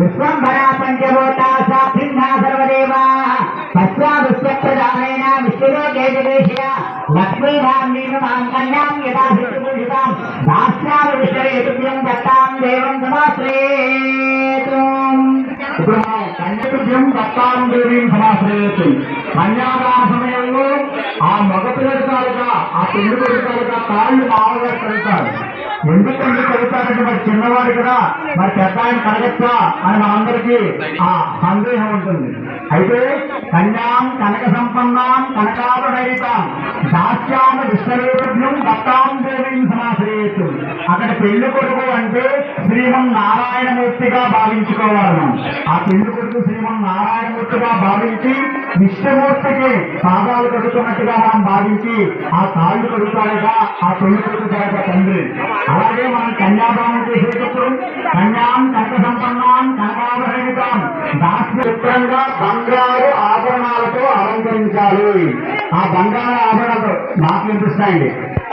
विश्वम्भरा पञ्चभूता सा भिन्ना सर्वदेवा पश्वा विश्वप्रदानेन विश्वलोके विदेशया लक्ष्मीनाम्नीमां कन्यां यदा विश्वपूषितां दास्याविश्वरेतुभ्यं दत्तां देवं समाश्रयेतु कन्यतुभ्यं दत्तां देवीं समाश्रयेतु कन्यां మగ ఆ పెళ్ళి కొడుకు తాలూకా కాళ్ళు మామూలుగా కలుగుతారు ఎందుకంటే కలుగుతారంటే మరి చిన్నవాడు కదా మరి పెద్ద ఆయన కలగచ్చా అని మనందరికీ ఆ సందేహం ఉంటుంది. అయితే కన్యాం కనక సంపన్నాం కనకాభరణితాం దాస్యామ విశ్వరూపజ్ఞం దత్తాం దేవీం సమాశ్రయచ్చు అక్కడ పెళ్ళి కొడుకు అంటే శ్రీమన్ నారాయణమూర్తిగా భావించుకోవాలి ఆ పెళ్ళి కొడుకు శ్రీమన్ నారాయణమూర్తిగా భావించి విష్ణుమూర్తికి పాదాలు కడుతున్నట్టుగా మనం భావించి ఆ తాళ్ళు కడుగుతాడట ఆ పెళ్ళి కొడుకు తండ్రి. అలాగే మనం కన్యాదానం చేసేటప్పుడు కన్యాం కనక సంపన్నాం కనకాభరణితాం దాస్యంగా బంగారు ఆభరణాలతో అలంకరించాలి. ఆ బంగారు ఆభరణాలతో నాకు వినిపిస్తాయండి